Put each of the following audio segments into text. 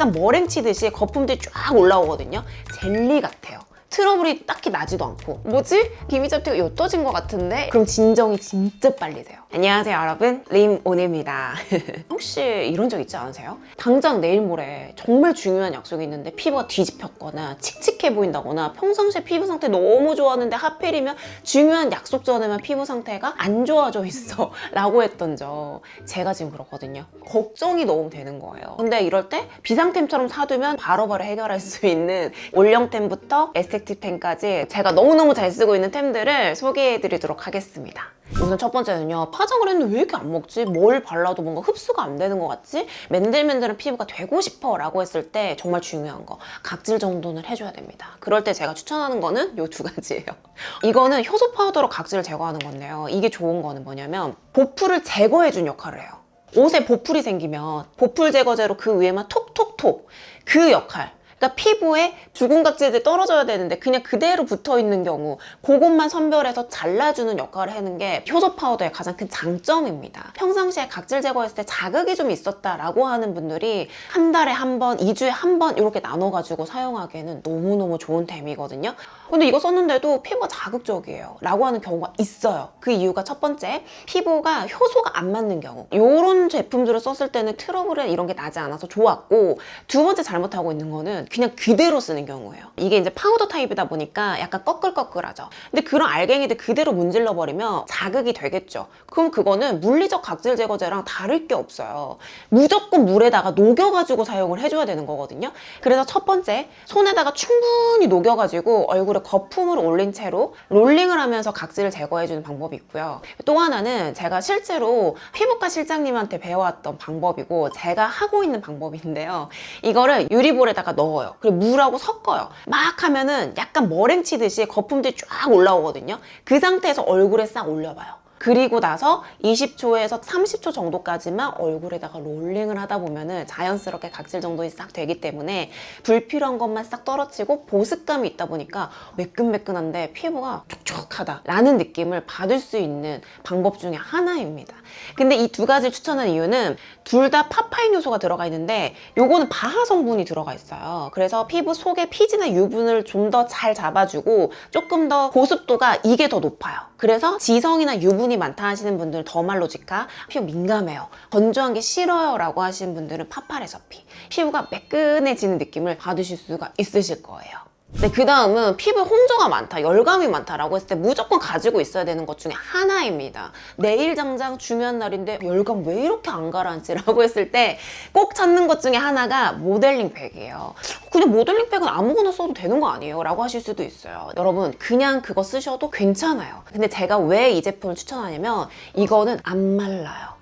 약간 머랭 치듯이 거품들이 쫙 올라오거든요. 젤리 같아요. 트러블이 딱히 나지도 않고 뭐지? 기미잡티가 옅어진 것 같은데? 그럼 진정이 진짜 빨리 돼요 안녕하세요 여러분 림온입니다 혹시 이런 적 있지 않으세요? 당장 내일 모레 정말 중요한 약속이 있는데 피부가 뒤집혔거나 칙칙해 보인다거나 평상시에 피부 상태 너무 좋았는데 하필이면 중요한 약속 전에만 피부 상태가 안 좋아져 있어 라고 했던 적 제가 지금 그렇거든요 걱정이 너무 되는 거예요 근데 이럴 때 비상템처럼 사두면 바로바로 해결할 수 있는 올영템부터 에스테 틱템까지 제가 너무너무 잘 쓰고 있는 템들을 소개해 드리도록 하겠습니다. 우선 첫 번째는요 파장을 했는데 왜 이렇게 안 먹지? 뭘 발라도 뭔가 흡수가 안 되는 것 같지? 맨들맨들한 피부가 되고 싶어 라고 했을 때 정말 중요한 거 각질 정돈을 해줘야 됩니다. 그럴 때 제가 추천하는 거는 이 두 가지예요. 이거는 효소 파우더로 각질을 제거하는 건데요. 이게 좋은 거는 뭐냐면 보풀을 제거해준 역할을 해요. 옷에 보풀이 생기면 보풀 제거제로 그 위에만 톡톡톡 그 역할 그러니까 피부에 붉은 각질들이 떨어져야 되는데 그냥 그대로 붙어 있는 경우 그것만 선별해서 잘라주는 역할을 하는 게 효소 파우더의 가장 큰 장점입니다. 평상시에 각질 제거했을 때 자극이 좀 있었다라고 하는 분들이 한 달에 한 번, 2주에 한 번 이렇게 나눠가지고 사용하기에는 너무너무 좋은 템이거든요. 근데 이거 썼는데도 피부가 자극적이에요. 라고 하는 경우가 있어요. 그 이유가 첫 번째, 피부가 효소가 안 맞는 경우. 이런 제품들을 썼을 때는 트러블은 이런 게 나지 않아서 좋았고, 두 번째 잘못하고 있는 거는 그냥 그대로 쓰는 경우예요. 이게 이제 파우더 타입이다 보니까 약간 꺼끌꺼끌하죠. 근데 그런 알갱이들 그대로 문질러 버리면 자극이 되겠죠. 그럼 그거는 물리적 각질 제거제랑 다를 게 없어요. 무조건 물에다가 녹여가지고 사용을 해줘야 되는 거거든요. 그래서 첫 번째, 손에다가 충분히 녹여가지고 얼굴에 거품을 올린 채로 롤링을 하면서 각질을 제거해주는 방법이 있고요. 또 하나는 제가 실제로 피부과 실장님한테 배워왔던 방법이고 제가 하고 있는 방법인데요. 이거를 유리볼에다가 넣어 요. 그리고 물하고 섞어요. 막 하면은 약간 머랭 치듯이 거품들이 쫙 올라오거든요. 그 상태에서 얼굴에 싹 올려봐요. 그리고 나서 20초에서 30초 정도까지만 얼굴에다가 롤링을 하다 보면은 자연스럽게 각질 정돈이 싹 되기 때문에 불필요한 것만 싹 떨어지고 보습감이 있다 보니까 매끈매끈한데 피부가 촉촉하다 라는 느낌을 받을 수 있는 방법 중에 하나입니다. 근데 이 두 가지를 추천한 이유는 둘 다 파파인 요소가 들어가 있는데 요거는 바하 성분이 들어가 있어요. 그래서 피부 속의 피지나 유분을 좀 더 잘 잡아주고 조금 더 보습도가 이게 더 높아요. 그래서 지성이나 유분이 많다 하시는 분들은 더말로지카 피부 민감해요. 건조한 게 싫어요 라고 하시는 분들은 파파레서피 피부가 매끈해지는 느낌을 받으실 수가 있으실 거예요. 네, 그 다음은 피부에 홍조가 많다, 열감이 많다라고 했을 때 무조건 가지고 있어야 되는 것 중에 하나입니다. 내일 당장 중요한 날인데 열감 왜 이렇게 안 가라앉지라고 했을 때 꼭 찾는 것 중에 하나가 모델링 팩이에요. 그냥 모델링 팩은 아무거나 써도 되는 거 아니에요? 라고 하실 수도 있어요. 여러분, 그냥 그거 쓰셔도 괜찮아요. 근데 제가 왜 이 제품을 추천하냐면 이거는 안 말라요.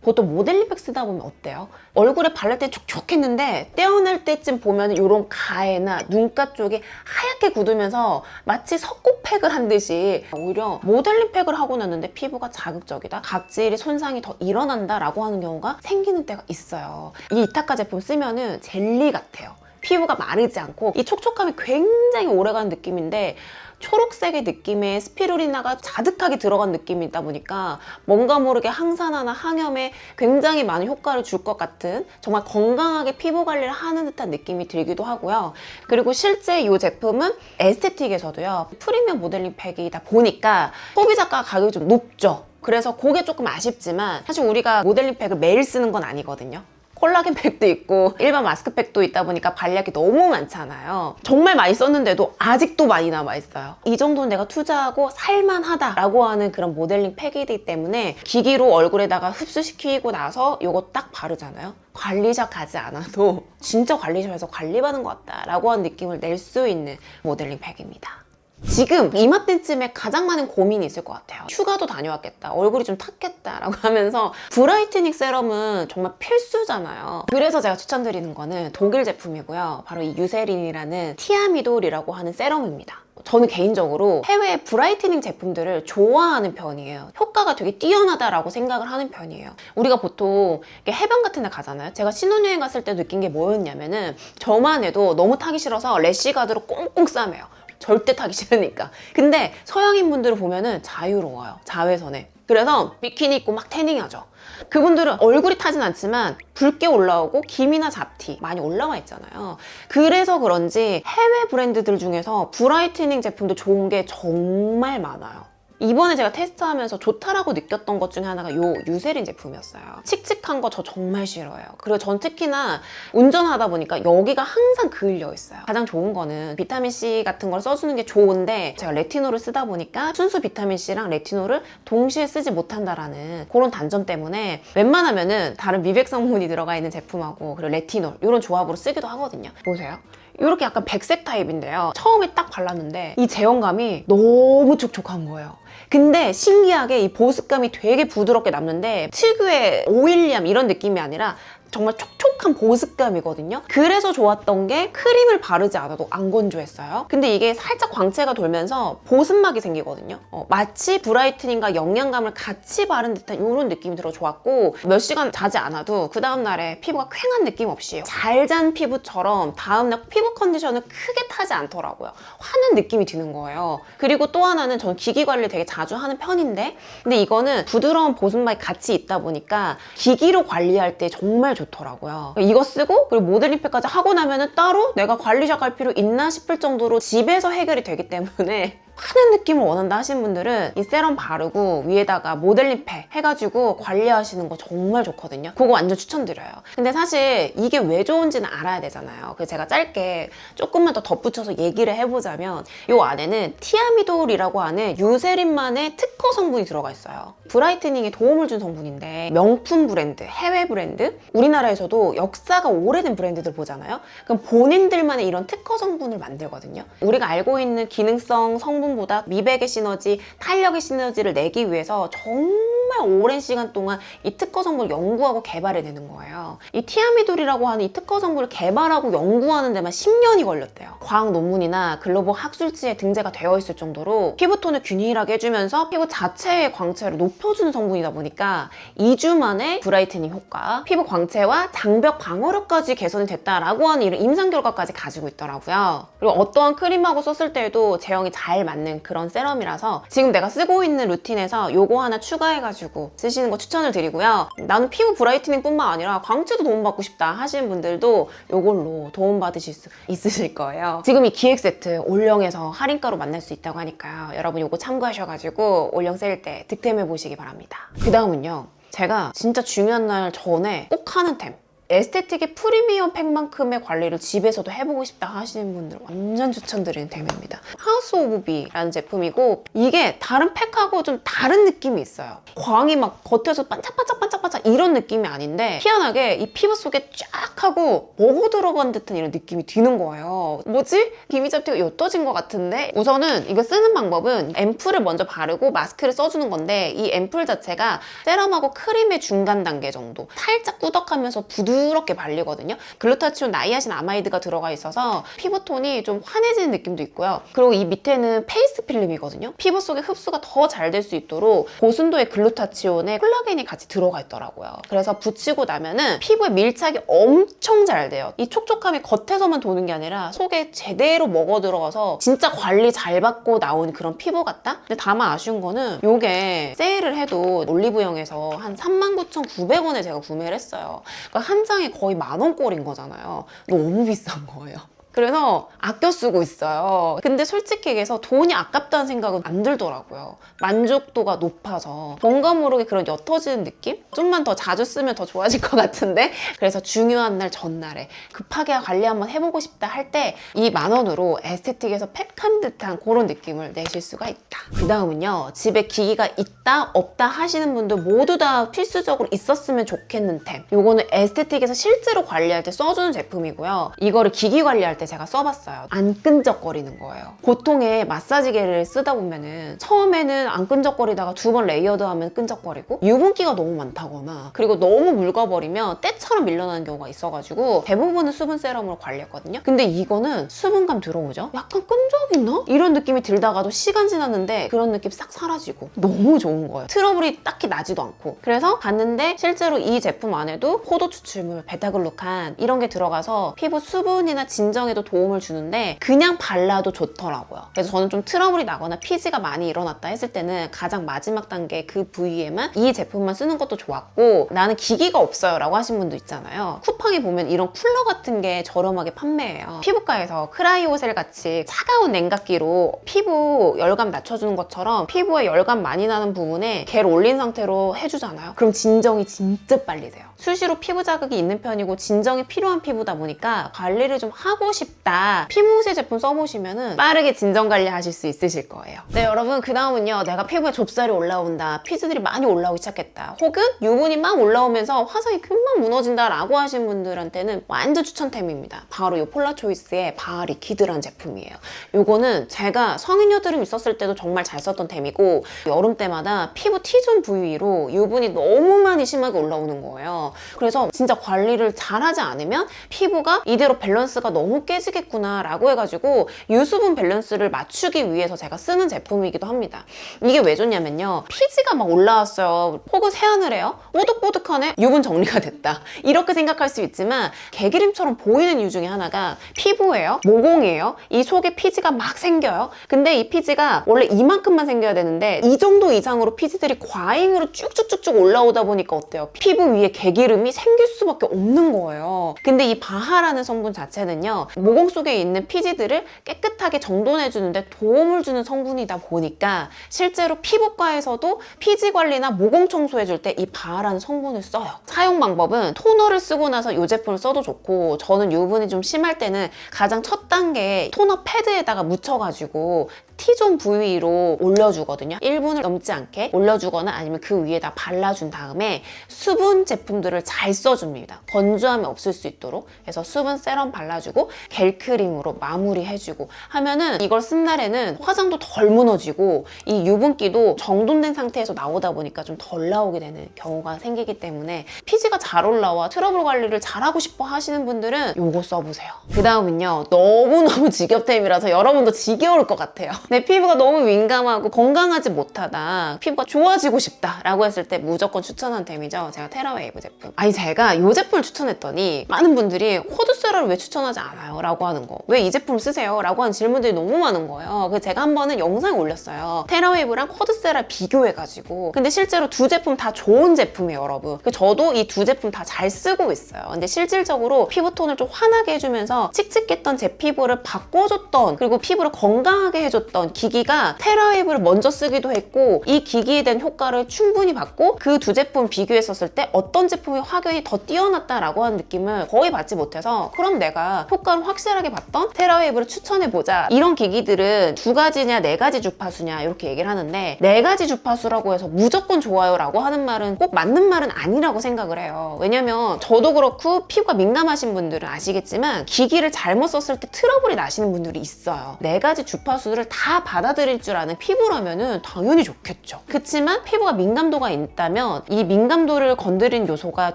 보통 모델링팩 쓰다 보면 어때요? 얼굴에 바를 때 촉촉했는데 떼어낼 때쯤 보면 이런 가해나 눈가 쪽이 하얗게 굳으면서 마치 석고팩을 한 듯이 오히려 모델링팩을 하고 났는데 피부가 자극적이다 각질이 손상이 더 일어난다 라고 하는 경우가 생기는 때가 있어요 이 이타카 제품 쓰면은 젤리 같아요 피부가 마르지 않고 이 촉촉함이 굉장히 오래가는 느낌인데 초록색의 느낌의 스피루리나가 자득하게 들어간 느낌이 있다 보니까 뭔가 모르게 항산화나 항염에 굉장히 많은 효과를 줄 것 같은 정말 건강하게 피부 관리를 하는 듯한 느낌이 들기도 하고요. 그리고 실제 이 제품은 에스테틱에서도요. 프리미엄 모델링 팩이다 보니까 소비자가 가격이 좀 높죠. 그래서 그게 조금 아쉽지만 사실 우리가 모델링 팩을 매일 쓰는 건 아니거든요. 콜라겐 팩도 있고 일반 마스크팩도 있다 보니까 발약이 너무 많잖아요. 정말 많이 썼는데도 아직도 많이 남아있어요. 이 정도는 내가 투자하고 살만하다라고 하는 그런 모델링 팩이기 때문에 기기로 얼굴에다가 흡수시키고 나서 이거 딱 바르잖아요. 관리샵 가지 않아도 진짜 관리샵에서 관리받은 것 같다라고 하는 느낌을 낼 수 있는 모델링 팩입니다. 지금 이맘때쯤에 가장 많은 고민이 있을 것 같아요. 휴가도 다녀왔겠다. 얼굴이 좀 탔겠다. 라고 하면서 브라이트닝 세럼은 정말 필수잖아요. 그래서 제가 추천드리는 거는 독일 제품이고요. 바로 이 유세린이라는 티아미돌이라고 하는 세럼입니다. 저는 개인적으로 해외 브라이트닝 제품들을 좋아하는 편이에요. 효과가 되게 뛰어나다라고 생각을 하는 편이에요. 우리가 보통 해변 같은 데 가잖아요. 제가 신혼여행 갔을 때 느낀 게 뭐였냐면은 저만 해도 너무 타기 싫어서 래쉬가드로 꽁꽁 싸매요. 절대 타기 싫으니까. 근데 서양인 분들을 보면은 자유로워요. 자외선에. 그래서 비키니 입고 막 태닝하죠. 그분들은 얼굴이 타진 않지만 붉게 올라오고 김이나 잡티 많이 올라와 있잖아요. 그래서 그런지 해외 브랜드들 중에서 브라이트닝 제품도 좋은 게 정말 많아요. 이번에 제가 테스트하면서 좋다라고 느꼈던 것 중에 하나가 요 유세린 제품이었어요. 칙칙한 거 저 정말 싫어해요. 그리고 전 특히나 운전하다 보니까 여기가 항상 그을려 있어요. 가장 좋은 거는 비타민C 같은 걸 써주는 게 좋은데 제가 레티놀을 쓰다 보니까 순수 비타민C랑 레티놀을 동시에 쓰지 못한다라는 그런 단점 때문에 웬만하면은 다른 미백 성분이 들어가 있는 제품하고 그리고 레티놀 이런 조합으로 쓰기도 하거든요. 보세요. 이렇게 약간 백색 타입인데요. 처음에 딱 발랐는데 이 제형감이 너무 촉촉한 거예요. 근데 신기하게 이 보습감이 되게 부드럽게 남는데 특유의 오일리함 이런 느낌이 아니라 정말 촉촉 한 보습감이거든요. 그래서 좋았던 게 크림을 바르지 않아도 안 건조했어요. 근데 이게 살짝 광채가 돌면서 보습막이 생기거든요. 어, 마치 브라이트닝과 영양감을 같이 바른 듯한 이런 느낌이 들어 좋았고 몇 시간 자지 않아도 그 다음날에 피부가 쾌한 느낌 없이 잘 잔 피부처럼 다음날 피부 컨디션을 크게 타지 않더라고요. 화는 느낌이 드는 거예요. 그리고 또 하나는 저는 기기 관리 되게 자주 하는 편인데 근데 이거는 부드러운 보습막이 같이 있다 보니까 기기로 관리할 때 정말 좋더라고요. 이거 쓰고 그리고 모델링팩까지 하고 나면은 따로 내가 관리샵 갈 필요 있나 싶을 정도로 집에서 해결이 되기 때문에 하는 느낌을 원한다 하시는 분들은 이 세럼 바르고 위에다가 모델링팩 해가지고 관리하시는 거 정말 좋거든요. 그거 완전 추천드려요. 근데 사실 이게 왜 좋은지는 알아야 되잖아요. 그래서 제가 짧게 조금만 더 덧붙여서 얘기를 해보자면 이 안에는 티아미돌이라고 하는 유세린만의 특허 성분이 들어가 있어요. 브라이트닝에 도움을 준 성분인데 명품 브랜드, 해외 브랜드, 우리나라에서도 역사가 오래된 브랜드들 보잖아요. 그럼 본인들만의 이런 특허 성분을 만들거든요. 우리가 알고 있는 기능성 성분 성분보다 미백의 시너지, 탄력의 시너지를 내기 위해서 정말 오랜 시간 동안 이 특허 성분을 연구하고 개발해 내는 거예요. 이 티아미돌이라고 하는 이 특허 성분을 개발하고 연구하는 데만 10년이 걸렸대요. 과학 논문이나 글로벌 학술지에 등재가 되어 있을 정도로 피부톤을 균일하게 해주면서 피부 자체의 광채를 높여주는 성분이다 보니까 2주 만에 브라이트닝 효과, 피부 광채와 장벽 방어력까지 개선이 됐다라고 하는 이런 임상 결과까지 가지고 있더라고요. 그리고 어떠한 크림하고 썼을 때에도 제형이 잘 맞는 그런 세럼이라서 지금 내가 쓰고 있는 루틴에서 요거 하나 추가해가지고 쓰시는 거 추천을 드리고요. 나는 피부 브라이트닝 뿐만 아니라 광채도 도움받고 싶다 하시는 분들도 요걸로 도움받으실 수 있으실 거예요. 지금 이 기획 세트 올영에서 할인가로 만날 수 있다고 하니까요. 여러분 요거 참고하셔가지고 올영 세일 때 득템해 보시기 바랍니다. 그 다음은요. 제가 진짜 중요한 날 전에 꼭 하는 템. 에스테틱의 프리미엄 팩만큼의 관리를 집에서도 해보고 싶다 하시는 분들 완전 추천드리는 템입니다. 하우스 오브 비라는 제품이고 이게 다른 팩하고 좀 다른 느낌이 있어요. 광이 막 겉에서 반짝반짝반짝반짝 이런 느낌이 아닌데 희한하게 이 피부 속에 쫙 하고 먹어 들어간 듯한 이런 느낌이 드는 거예요. 뭐지? 기미 잡티가 옅어진 것 같은데 우선은 이거 쓰는 방법은 앰플을 먼저 바르고 마스크를 써주는 건데 이 앰플 자체가 세럼하고 크림의 중간 단계 정도 살짝 꾸덕하면서 부드 부드럽게 발리거든요. 글루타치온, 나이아신, 아마이드가 들어가 있어서 피부톤이 좀 환해지는 느낌도 있고요. 그리고 이 밑에는 페이스 필름이거든요. 피부 속에 흡수가 더 잘 될 수 있도록 고순도의 글루타치온에 콜라겐이 같이 들어가 있더라고요. 그래서 붙이고 나면은 피부에 밀착이 엄청 잘 돼요. 이 촉촉함이 겉에서만 도는 게 아니라 속에 제대로 먹어 들어가서 진짜 관리 잘 받고 나온 그런 피부 같다? 근데 다만 아쉬운 거는 이게 세일을 해도 올리브영에서 한 39,900원에 제가 구매를 했어요. 그러니까 한 장에 거의 만 원꼴인 거잖아요. 너무 비싼 거예요. 그래서 아껴 쓰고 있어요. 근데 솔직히 얘기해서 돈이 아깝다는 생각은 안 들더라고요. 만족도가 높아서 뭔가 모르게 그런 옅어지는 느낌? 좀만 더 자주 쓰면 더 좋아질 것 같은데 그래서 중요한 날 전날에 급하게 관리 한번 해보고 싶다 할 때 이 만 원으로 에스테틱에서 팩한 듯한 그런 느낌을 내실 수가 있다. 그 다음은요. 집에 기기가 있다 없다 하시는 분들 모두 다 필수적으로 있었으면 좋겠는 템. 요거는 에스테틱에서 실제로 관리할 때 써주는 제품이고요. 이거를 기기 관리할 때 제가 써봤어요. 안 끈적거리는 거예요. 보통의 마사지기를 쓰다 보면은 처음에는 안 끈적거리다가 두 번 레이어드하면 끈적거리고 유분기가 너무 많다거나 그리고 너무 묽어버리면 때처럼 밀려나는 경우가 있어가지고 대부분은 수분 세럼으로 관리했거든요. 근데 이거는 수분감 들어오죠? 약간 끈적 있나? 이런 느낌이 들다가도 시간 지났는데 그런 느낌 싹 사라지고 너무 좋은 거예요. 트러블이 딱히 나지도 않고 그래서 봤는데 실제로 이 제품 안에도 포도 추출물, 베타글루칸 이런 게 들어가서 피부 수분이나 진정 진정에도 도움을 주는데 그냥 발라도 좋더라고요. 그래서 저는 좀 트러블이 나거나 피지가 많이 일어났다 했을 때는 가장 마지막 단계 그 부위에만 이 제품만 쓰는 것도 좋았고 나는 기기가 없어요 라고 하신 분도 있잖아요. 쿠팡에 보면 이런 쿨러 같은 게 저렴하게 판매해요. 피부과에서 크라이오셀 같이 차가운 냉각기로 피부 열감 낮춰주는 것처럼 피부에 열감 많이 나는 부분에 겔 올린 상태로 해주잖아요. 그럼 진정이 진짜 빨리 돼요. 수시로 피부 자극이 있는 편이고 진정이 필요한 피부다 보니까 관리를 좀 하고 싶 다. 피부세 제품 써보시면 빠르게 진정 관리 하실 수 있으실 거예요. 네, 여러분. 그 다음은요. 내가 피부에 좁쌀이 올라온다. 피지들이 많이 올라오기 시작했다. 혹은 유분이 막 올라오면서 화장이 금방 무너진다 라고 하신 분들한테는 완전 추천템입니다. 바로 이 폴라초이스의 바하리 키드란 제품이에요. 요거는 제가 성인 여드름 있었을 때도 정말 잘 썼던 템이고 여름 때마다 피부 T존 부위로 유분이 너무 많이 심하게 올라오는 거예요. 그래서 진짜 관리를 잘하지 않으면 피부가 이대로 밸런스가 너무 깨지겠구나 라고 해가지고 유수분 밸런스를 맞추기 위해서 제가 쓰는 제품이기도 합니다. 이게 왜 좋냐면요. 피지가 막 올라왔어요. 세안을 해요. 뽀득뽀득하네. 유분 정리가 됐다. 이렇게 생각할 수 있지만 개기름처럼 보이는 이유 중에 하나가 피부예요. 모공이에요. 이 속에 피지가 막 생겨요. 근데 이 피지가 원래 이만큼만 생겨야 되는데 이 정도 이상으로 피지들이 과잉으로 쭉쭉쭉쭉 올라오다 보니까 어때요? 피부 위에 개기름이 생길 수밖에 없는 거예요. 근데 이 바하라는 성분 자체는요. 모공 속에 있는 피지들을 깨끗하게 정돈해 주는데 도움을 주는 성분이다 보니까 실제로 피부과에서도 피지 관리나 모공 청소해 줄 때 이 바하라는 성분을 써요. 사용 방법은 토너를 쓰고 나서 이 제품을 써도 좋고 저는 유분이 좀 심할 때는 가장 첫 단계 토너 패드에다가 묻혀가지고 T존 부위로 올려주거든요. 1분을 넘지 않게 올려주거나 아니면 그 위에다 발라준 다음에 수분 제품들을 잘 써줍니다. 건조함이 없을 수 있도록. 그래서 수분 세럼 발라주고 겔크림으로 마무리해주고 하면은 이걸 쓴 날에는 화장도 덜 무너지고 이 유분기도 정돈된 상태에서 나오다 보니까 좀 덜 나오게 되는 경우가 생기기 때문에 피지가 잘 올라와 트러블 관리를 잘하고 싶어 하시는 분들은 이거 써보세요. 그 다음은요. 너무너무 지겹템이라서 여러분도 지겨울 것 같아요. 내 피부가 너무 민감하고 건강하지 못하다. 피부가 좋아지고 싶다. 라고 했을 때 무조건 추천한 템이죠. 제가 테라웨이브 제품. 아니 제가 이 제품을 추천했더니 많은 분들이 코드세라를 왜 추천하지 않아요? 라고 하는 거. 왜 이 제품 쓰세요? 라고 하는 질문들이 너무 많은 거예요. 그래서 제가 한 번은 영상을 올렸어요. 테라웨이브랑 코드세라 비교해가지고. 근데 실제로 두 제품 다 좋은 제품이에요, 여러분. 그 저도 이 두 제품 다 잘 쓰고 있어요. 근데 실질적으로 피부톤을 좀 환하게 해주면서 칙칙했던 제 피부를 바꿔줬던 그리고 피부를 건강하게 해줬던 기기가 테라웨이브를 먼저 쓰기도 했고 이 기기에 대한 효과를 충분히 받고 그 두 제품 비교했었을 때 어떤 제품이 확연히 더 뛰어났다라고 하는 느낌을 거의 받지 못해서 그럼 내가 효과를 확실하게 봤던 테라웨이브를 추천해보자 이런 기기들은 두 가지냐 네 가지 주파수냐 이렇게 얘기를 하는데 네 가지 주파수라고 해서 무조건 좋아요라고 하는 말은 꼭 맞는 말은 아니라고 생각을 해요. 왜냐면 저도 그렇고 피부가 민감하신 분들은 아시겠지만 기기를 잘못 썼을 때 트러블이 나시는 분들이 있어요. 네 가지 주파수를 다 받아들일 줄 아는 피부라면은 당연히 좋겠죠. 그치만 피부가 민감도가 있다면 이 민감도를 건드린 요소가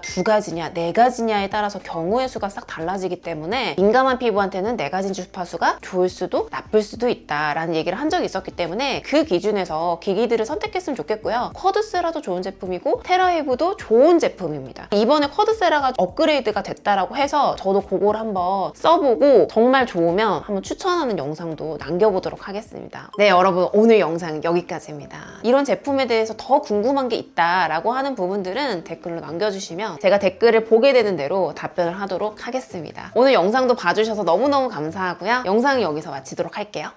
두 가지냐 네 가지냐에 따라서 경우의 수가 싹 달라지기 때문에 민감한 피부한테는 네 가지 주파수가 좋을 수도 나쁠 수도 있다라는 얘기를 한 적이 있었기 때문에 그 기준에서 기기들을 선택했으면 좋겠고요. 쿼드세라도 좋은 제품이고 테라웨이브도 좋은 제품입니다. 이번에 쿼드세라가 업그레이드가 됐다라고 해서 저도 그걸 한번 써보고 정말 좋으면 한번 추천하는 영상도 남겨보도록 하겠습니다 네 여러분 오늘 영상 여기까지입니다. 이런 제품에 대해서 더 궁금한 게 있다라고 하는 부분들은 댓글로 남겨주시면 제가 댓글을 보게 되는 대로 답변을 하도록 하겠습니다. 오늘 영상도 봐주셔서 너무너무 감사하고요. 영상은 여기서 마치도록 할게요